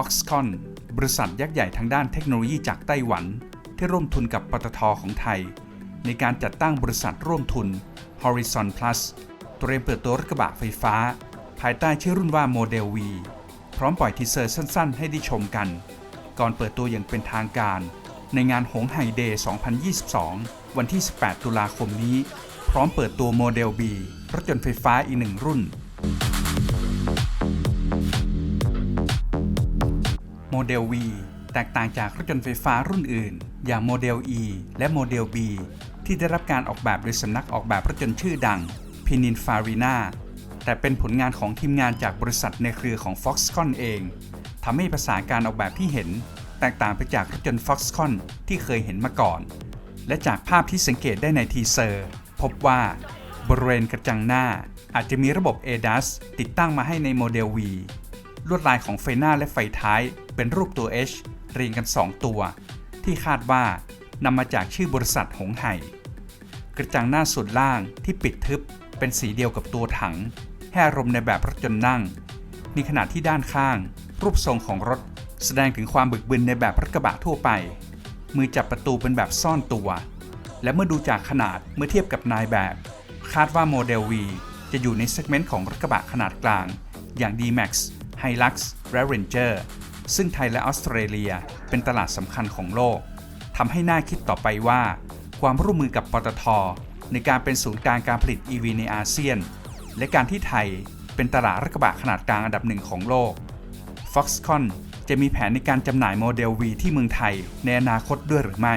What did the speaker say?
Foxconn บริษัทยักษ์ใหญ่ทางด้านเทคโนโลยีจากไต้หวัน ที่ร่วมทุนกับปตทของไทย ในการจัดตั้งบริษัทร่วมทุน Horizon Plus เตรียมเปิดตัวรถกระบะไฟฟ้า ภายใต้ชื่อรุ่นว่าโมเดล V พร้อมปล่อยทีเซอร์สั้นๆ ให้ได้ชมกัน ก่อนเปิดตัวอย่างเป็นทางการ ในงานหงไฮเดย์ 2022 วันที่ 18 ตุลาคมนี้ พร้อมเปิดตัวโมเดล B รถยนต์ไฟฟ้าอีกหนึ่งรุ่น มเดล V แตกต่างจากรถยนต์ไฟฟ้ารุ่นอื่น อย่างโมเดล E และโมเดล B ที่ได้รับการออกแบบโดยสำนักออกแบบรถยนต์ชื่อดัง Pininfarina แต่เป็นผลงานของทีมงานจากบริษัทในเครือของ Foxconn เองทำให้ภาษาการออกแบบที่เห็น แตกต่างไปจากรถยนต์ Foxconn ที่เคยเห็นมาก่อน และจากภาพที่สังเกตได้ในทีเซอร์ พบว่าบริเวณกระจังหน้าอาจจะมีระบบ ADAS ติดตั้งมาให้ในโมเดล V ลวดลายของไฟหน้าและไฟท้ายเป็นรูปตัว H เรียงกัน 2 ตัว ที่คาดว่านำมาจากชื่อบริษัทหงไห่ กระจังหน้าส่วนล่างที่ปิดทึบเป็นสีเดียวกับตัวถัง ให้อารมณ์ในแบบรถยนต์นั่งในขณะที่ด้านข้าง รูปทรงของรถ แสดงถึงความบึกบึนในแบบรถกระบะทั่วไป มือจับประตูเป็นแบบซ่อนตัว และเมื่อดูจากขนาดเมื่อเทียบกับนายแบบ คาดว่าโมเดล V จะอยู่ในเซกเมนต์ของรถกระบะขนาดกลาง อย่าง D-Max Hilux และ Ranger ซึ่งไทยและออสเตรเลียเป็นตลาดสำคัญของโลกทำให้น่าคิดต่อไปว่า ความร่วมมือกับปตท ในการเป็นศูนย์กลางการผลิต EV ในอาเซียน และการที่ไทยเป็นตลาดรถกระบะขนาดกลางอันดับหนึ่งของโลก Foxconn จะมีแผนในการจำหน่ายโมเดล V ที่เมืองไทยในอนาคตด้วยหรือไม่